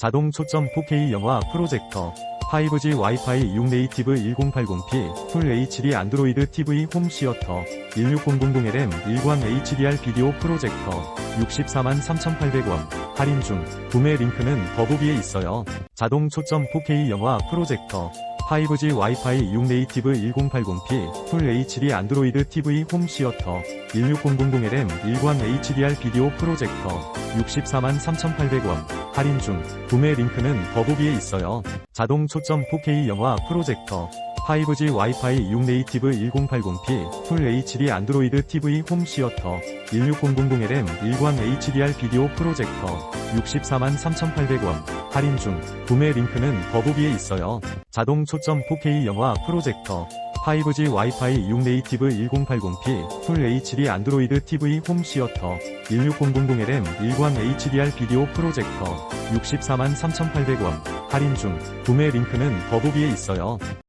자동 초점 4K 영화 프로젝터 5G 와이파이 6 네이티브 1080p 풀 HD 안드로이드 TV 홈 시어터 16000Lm 일관 HDR 비디오 프로젝터 64만 3,800원 할인 중 구매 링크는 더보기에 있어요. 자동 초점 4K 영화 프로젝터 5G 와이파이 6 네이티브 1080p 풀 HD 안드로이드 TV 홈 시어터 16000Lm 일관 HDR 비디오 프로젝터 64만 3,800원 할인 중 구매 링크는 더보기에 있어요. 자동 초점 4K 영화 프로젝터 5G 와이파이 6 네이티브 1080p 풀 HD 안드로이드 TV 홈 시어터 16000Lm 일관 HDR 비디오 프로젝터 64만 3,800원 할인 중 구매 링크는 더보기에 있어요. 자동 초점 4K 영화 프로젝터 5G 와이파이 6 네이티브 1080p 풀 HD 안드로이드 TV 홈 시어터 16000Lm 일관 HDR 비디오 프로젝터 64만 3,800원 할인 중 구매 링크는 더보기에 있어요.